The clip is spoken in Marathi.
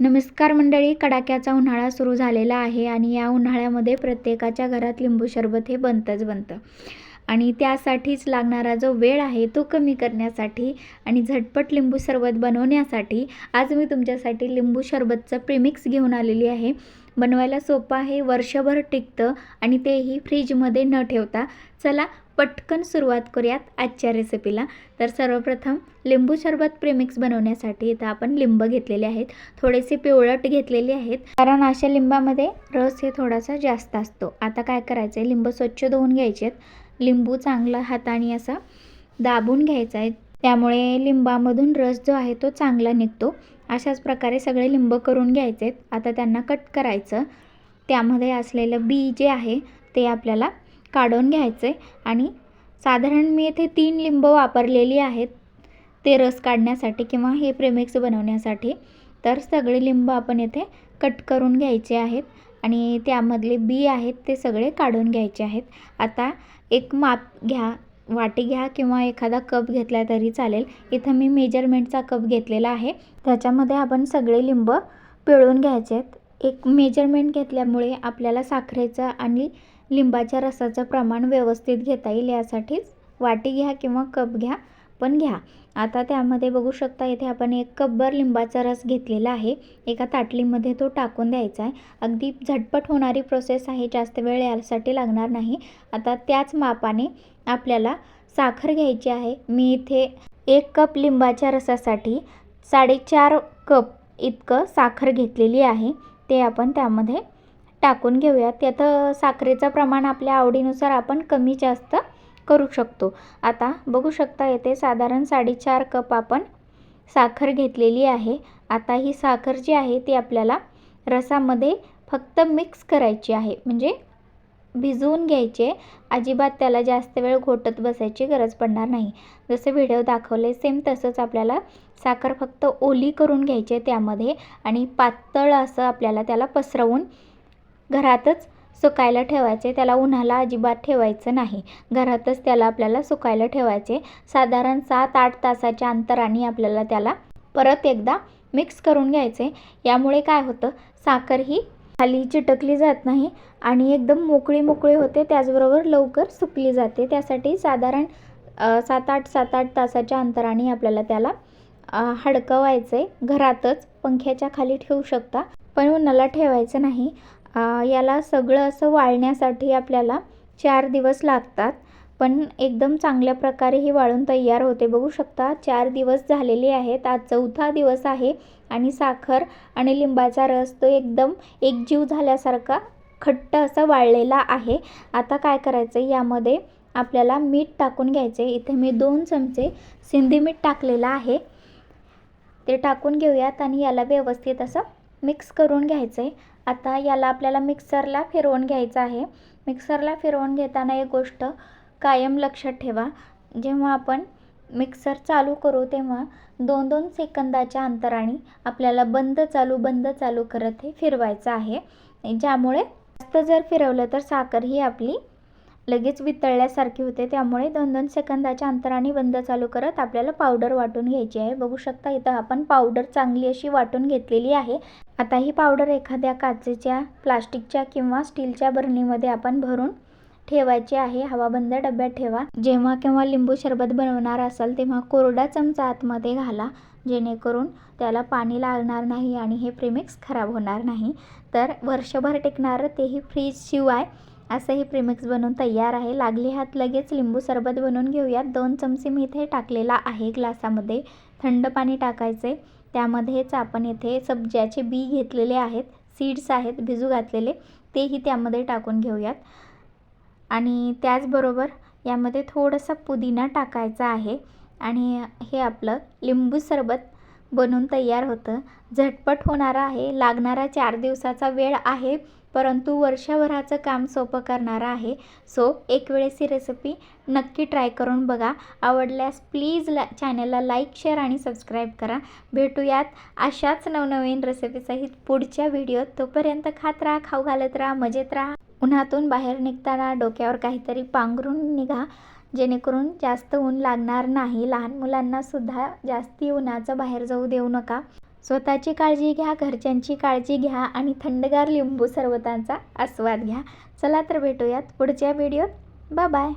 नमस्कार मंडळी कडाक्याचा उन्हाळा सुरू झालेला आहे आणि या उन्हाळ्यामध्ये प्रत्येकाच्या घरात लिंबू सरबत हे बनतंच बनतं. आणि त्यासाठीच लागणारा जो वेळ आहे तो कमी करण्यासाठी आणि झटपट लिंबू सरबत बनवण्यासाठी आज मी तुमच्यासाठी लिंबू सरबतचं प्रिमिक्स घेऊन आलेली आहे. बनवायला सोपं आहे वर्षभर टिकतं आणि तेही फ्रीजमध्ये न ठेवता. चला पटकन सुरुवात करूयात आजच्या रेसिपीला तर सर्वप्रथम लिंबू सरबत प्रेमिक्स बनवण्यासाठी इथं आपण लिंब घेतलेले आहेत. थोडेसे पिवळट घेतलेले आहेत. कारण अशा लिंबामध्ये रस हे थोडासा जास्त असतो. आता काय करायचं आहे लिंब स्वच्छ धुवून घ्यायचे आहेत लिंबू चांगला हाताने असा दाबून घ्यायचा आहे. त्यामुळे लिंबामधून रस जो आहे तो चांगला निघतो. अशाच प्रकारे सगळे लिंब करून घ्यायचे आहेत. आता त्यांना कट करायचं. त्यामध्ये असलेलं बी जे आहे ते आपल्याला काढून घ्यायचे. आणि साधारण मी इथे तीन लिंब वापरलेली आहेत ते रस काढण्यासाठी किंवा हे प्रेमिक्स बनवण्यासाठी. तर सगळे लिंब आपण येथे कट करून घ्यायचे आहेत. आणि त्यामधले बी आहेत ते सगळे काढून घ्यायचे आहेत. आता एक माप घ्या. वाटी घ्या किंवा एखादा कप घेतला तरी चालेल. इथं मी मेजरमेंटचा कप घेतलेला आहे. त्याच्यामध्ये आपण सगळे लिंब पिळून घ्यायचे आहेत. एक मेजरमेंट घेतल्यामुळे आपल्याला साखरेचं आणि लिंबाच्या रसाचं प्रमाण व्यवस्थित घेता येईल यासाठीच. वाटी घ्या किंवा कप घ्या पण घ्या. आता त्यामध्ये बघू शकता इथे आपण एक कपभर लिंबाचा रस घेतलेला आहे. एका ताटलीमध्ये तो टाकून द्यायचा आहे. अगदी झटपट होणारी प्रोसेस आहे. जास्त वेळ यासाठी लागणार नाही. आता त्याच मापाने आपल्याला साखर घ्यायची आहे. मी इथे एक कप लिंबाच्या रसासाठी साडेचार कप इतकं साखर घेतलेली आहे. ते आपण त्यामध्ये टाकून घेऊयात. त्यात साखरेचं प्रमाण आपल्या आवडीनुसार आपण कमी जास्त करू शकतो. आता बघू शकता येथे साधारण साडेचार कप आपण साखर घेतलेली आहे. आता ही साखर जी आहे ती आपल्याला रसामध्ये फक्त मिक्स करायची आहे. म्हणजे भिजवून घ्यायचे. अजिबात त्याला जास्त वेळ घोटत बसायची गरज पडणार नाही. जसं व्हिडिओ दाखवले सेम तसंच आपल्याला साखर फक्त ओली करून घ्यायचे त्यामध्ये आणि पातळ असं आपल्याला त्याला पसरवून घरातच सुकायला ठेवायचे. त्याला उन्हाला अजिबात ठेवायचं नाही. घरातच त्याला आपल्याला सुकायला ठेवायचे. साधारण सात आठ तासाच्या अंतराने आपल्याला त्याला परत एकदा मिक्स करून घ्यायचे. यामुळे काय होतं साखर ही खाली चिटकली जात नाही आणि एकदम मोकळी मोकळी होते त्याचबरोबर लवकर सुकली जाते. त्यासाठी साधारण सात आठ सात आठ तासाच्या अंतराने आपल्याला त्याला हडकवायचं आहे घरातच पंख्याच्या खाली ठेवू शकता पण उन्हाला ठेवायचं नाही. याला सगळं असं वाळण्यासाठी आपल्याला चार दिवस लागतात. पण एकदम चांगल्या प्रकारे ही वाळून तयार होते. बघू शकता चार दिवस झालेले आहेत. आज चौथा दिवस आहे आणि साखर आणि लिंबाचा रस तो एकदम एकजीव झाल्यासारखा खट्ट असा वाळलेला आहे. आता काय करायचं यामध्ये आपल्याला मीठ टाकून घ्यायचे इथे मी दोन चमचे सिंधी मीठ टाकलेलं आहे. ते टाकून घेऊयात आणि याला व्यवस्थित असं मिक्स करून घ्यायचं आहे आता याला आपल्याला मिक्सरला फिरवून घ्यायचं आहे. मिक्सरला फिरवून घेताना एक गोष्ट कायम लक्षात ठेवा. जेव्हा आपण मिक्सर चालू करू तेव्हा दोन दोन सेकंदाच्या अंतराने आपल्याला बंद चालू बंद चालू करत हे फिरवायचं आहे. ज्यामुळे जास्त जर फिरवलं तर साखर ही आपली लगेच वितळल्यासारखी होते. त्यामुळे दोन दोन सेकंदाच्या अंतराने बंद चालू करत आपल्याला पावडर वाटून घ्यायची आहे. बघू शकता इथं आपण पावडर चांगली अशी वाटून घेतलेली आहे. आता ही पावडर एखाद्या काचेच्या प्लास्टिकच्या किंवा स्टीलच्या बरणीमध्ये आपण भरून ठेवायचे आहे. हवाबंद डब्यात ठेवा. जेव्हा केव्हा लिंबू सरबत बनवणार असाल तेव्हा कोरडा चमचा आतमध्ये घाला. जेणेकरून त्याला पाणी लागणार नाही आणि हे प्रेमिक्स खराब होणार नाही. तर वर्षभर टिकणारं तेही फ्रीज शिवाय. असं हे प्रेमिक्स बनवून तयार आहे. लागले हात लगेच लिंबू सरबत बनवून घेऊयात. दोन चमचे मी इथे टाकलेला आहे. ग्लासामध्ये थंड पाणी टाकायचे. त्यामध्येच आपण इथे सब्ज्याचे बी घेतलेले आहेत. सीड्स आहेत. भिजू घातलेले. तेही त्यामध्ये टाकून घेऊयात. आणि त्याचबरोबर यामध्ये थोडंसं पुदिना टाकायचा आहे. आणि हे आपलं लिंबू सरबत बनून तयार होतं. झटपट होणारं आहे. लागणारा चार दिवसाचा वेळ आहे. परंतु वर्षभराचं काम सोपं करणारं आहे. सो एक वेळेस ही रेसिपी नक्की ट्राय करून बघा. आवडल्यास प्लीज ला चॅनलला लाईक शेअर आणि सबस्क्राईब करा. भेटूयात अशाच नवनवीन रेसिपीसहित पुढच्या व्हिडिओत तोपर्यंत खात राहा खाऊ घालत राहा मजेत राहा. उन्हातून बाहेर निघताना डोक्यावर काहीतरी पांघरून निघा जेणेकरून जास्त ऊन लागणार नाही. लहान मुलांनासुद्धा जास्ती उन्हाचं बाहेर जाऊ देऊ नका. स्वतःची काळजी घ्या घरच्यांची काळजी घ्या आणि थंडगार लिंबू सरबतांचा आस्वाद घ्या. चला तर भेटूयात पुढच्या व्हिडिओत. Bye bye.